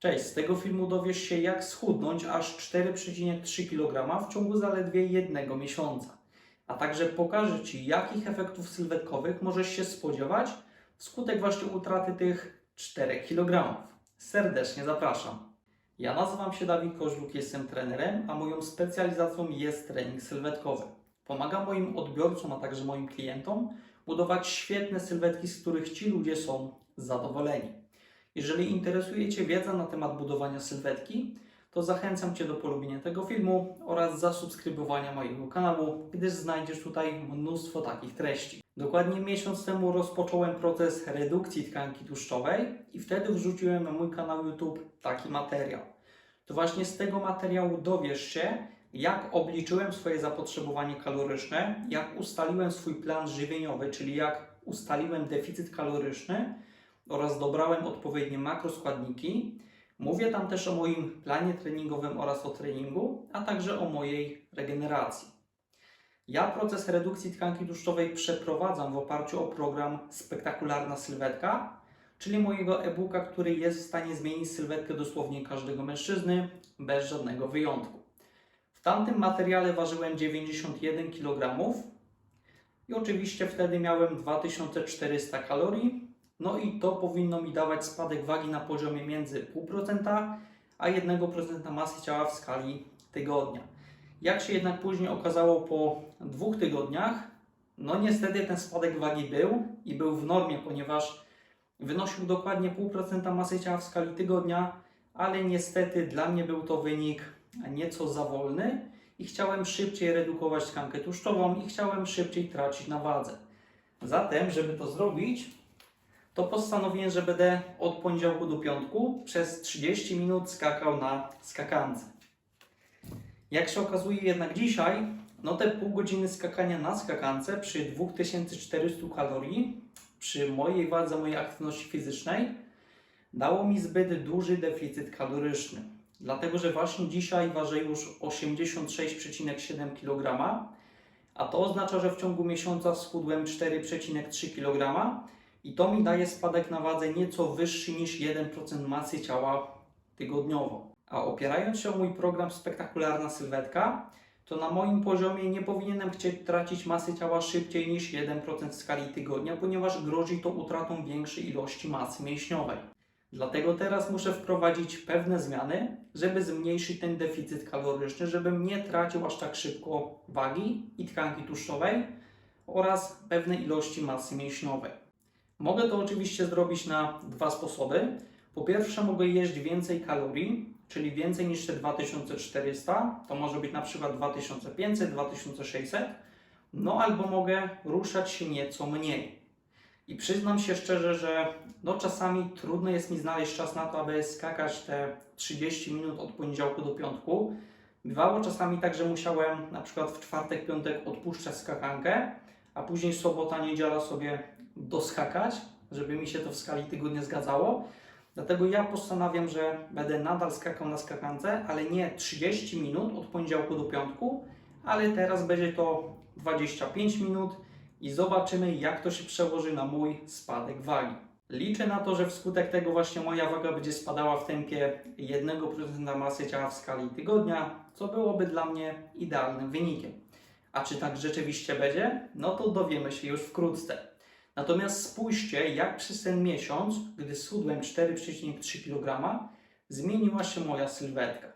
Cześć, z tego filmu dowiesz się jak schudnąć aż 4,3 kg w ciągu zaledwie jednego miesiąca. A także pokażę Ci jakich efektów sylwetkowych możesz się spodziewać wskutek właśnie utraty tych 4 kg. Serdecznie zapraszam. Ja nazywam się Dawid Kożluk, jestem trenerem, a moją specjalizacją jest trening sylwetkowy. Pomagam moim odbiorcom, a także moim klientom budować świetne sylwetki, z których ci ludzie są zadowoleni. Jeżeli interesuje Cię wiedza na temat budowania sylwetki, to zachęcam Cię do polubienia tego filmu oraz zasubskrybowania mojego kanału, gdyż znajdziesz tutaj mnóstwo takich treści. Dokładnie miesiąc temu rozpocząłem proces redukcji tkanki tłuszczowej i wtedy wrzuciłem na mój kanał YouTube taki materiał. To właśnie z tego materiału dowiesz się, jak obliczyłem swoje zapotrzebowanie kaloryczne, jak ustaliłem swój plan żywieniowy, czyli jak ustaliłem deficyt kaloryczny oraz dobrałem odpowiednie makroskładniki. Mówię tam też o moim planie treningowym oraz o treningu, a także o mojej regeneracji. Ja proces redukcji tkanki tłuszczowej przeprowadzam w oparciu o program Spektakularna Sylwetka, czyli mojego e-booka, który jest w stanie zmienić sylwetkę dosłownie każdego mężczyzny bez żadnego wyjątku. W tamtym materiale ważyłem 91 kg i oczywiście wtedy miałem 2400 kalorii, no i to powinno mi dawać spadek wagi na poziomie między 0,5% a 1% masy ciała w skali tygodnia. Jak się jednak później okazało po dwóch tygodniach, no niestety ten spadek wagi był i był w normie, ponieważ wynosił dokładnie 0,5% masy ciała w skali tygodnia, ale niestety dla mnie był to wynik nieco za wolny i chciałem szybciej redukować tkankę tłuszczową i chciałem szybciej tracić na wadze. Zatem, żeby to zrobić, to postanowiłem, że będę od poniedziałku do piątku przez 30 minut skakał na skakance. Jak się okazuje jednak dzisiaj, no te pół godziny skakania na skakance przy 2400 kalorii, przy mojej wadze, mojej aktywności fizycznej, dało mi zbyt duży deficyt kaloryczny. Dlatego, że właśnie dzisiaj ważę już 86,7 kg, a to oznacza, że w ciągu miesiąca schudłem 4,3 kg i to mi daje spadek na wadze nieco wyższy niż 1% masy ciała tygodniowo. A opierając się o mój program Spektakularna Sylwetka, to na moim poziomie nie powinienem chcieć tracić masy ciała szybciej niż 1% w skali tygodnia, ponieważ grozi to utratą większej ilości masy mięśniowej. Dlatego teraz muszę wprowadzić pewne zmiany, żeby zmniejszyć ten deficyt kaloryczny, żebym nie tracił aż tak szybko wagi i tkanki tłuszczowej oraz pewnej ilości masy mięśniowej. Mogę to oczywiście zrobić na dwa sposoby. Po pierwsze, mogę jeść więcej kalorii, czyli więcej niż te 2400, to może być na przykład 2500, 2600, no albo mogę ruszać się nieco mniej. I przyznam się szczerze, że no czasami trudno jest mi znaleźć czas na to, aby skakać te 30 minut od poniedziałku do piątku. Bywało czasami tak, że musiałem na przykład w czwartek, piątek odpuszczać skakankę, a później sobota, niedziela sobie doskakać, żeby mi się to w skali tygodnia zgadzało. Dlatego ja postanawiam, że będę nadal skakał na skakance, ale nie 30 minut od poniedziałku do piątku, ale teraz będzie to 25 minut i zobaczymy, jak to się przełoży na mój spadek wagi. Liczę na to, że wskutek tego właśnie moja waga będzie spadała w tempie 1% masy ciała w skali tygodnia, co byłoby dla mnie idealnym wynikiem. A czy tak rzeczywiście będzie? No to dowiemy się już wkrótce. Natomiast spójrzcie, jak przez ten miesiąc, gdy schudłem 4,3 kg, zmieniła się moja sylwetka.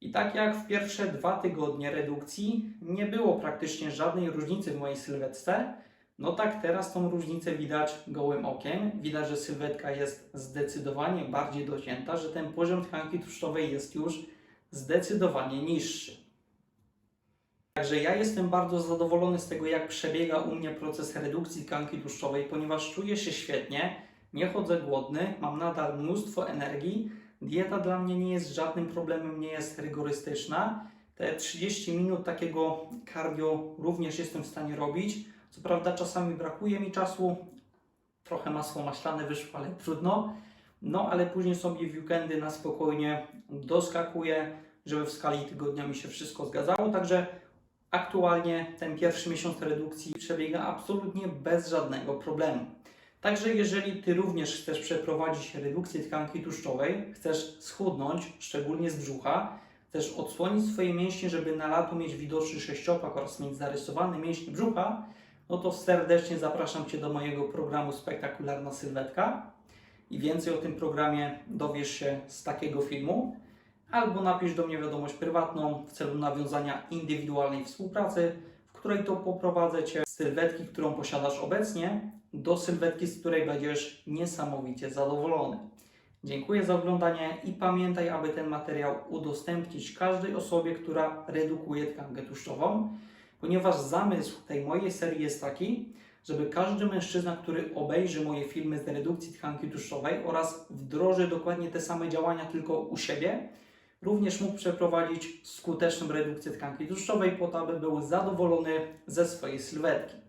I tak jak w pierwsze dwa tygodnie redukcji nie było praktycznie żadnej różnicy w mojej sylwetce, no tak teraz tą różnicę widać gołym okiem. Widać, że sylwetka jest zdecydowanie bardziej docięta, że ten poziom tkanki tłuszczowej jest już zdecydowanie niższy. Także ja jestem bardzo zadowolony z tego, jak przebiega u mnie proces redukcji tkanki tłuszczowej, ponieważ czuję się świetnie, nie chodzę głodny, mam nadal mnóstwo energii. Dieta dla mnie nie jest żadnym problemem, nie jest rygorystyczna. Te 30 minut takiego cardio również jestem w stanie robić. Co prawda czasami brakuje mi czasu, trochę masło maślane wyszło, ale trudno. No ale później sobie w weekendy na spokojnie doskakuję, żeby w skali tygodnia mi się wszystko zgadzało. Także aktualnie ten pierwszy miesiąc redukcji przebiega absolutnie bez żadnego problemu. Także jeżeli Ty również chcesz przeprowadzić redukcję tkanki tłuszczowej, chcesz schudnąć, szczególnie z brzucha, chcesz odsłonić swoje mięśnie, żeby na lato mieć widoczny sześciopak oraz mieć zarysowane mięśnie brzucha, no to serdecznie zapraszam Cię do mojego programu Spektakularna Sylwetka i więcej o tym programie dowiesz się z takiego filmu, albo napisz do mnie wiadomość prywatną w celu nawiązania indywidualnej współpracy, w której to poprowadzę Cię z sylwetki, którą posiadasz obecnie, do sylwetki, z której będziesz niesamowicie zadowolony. Dziękuję za oglądanie i pamiętaj, aby ten materiał udostępnić każdej osobie, która redukuje tkankę tłuszczową, ponieważ zamysł tej mojej serii jest taki, żeby każdy mężczyzna, który obejrzy moje filmy z redukcji tkanki tłuszczowej oraz wdroży dokładnie te same działania tylko u siebie, również mógł przeprowadzić skuteczną redukcję tkanki tłuszczowej po to, aby był zadowolony ze swojej sylwetki.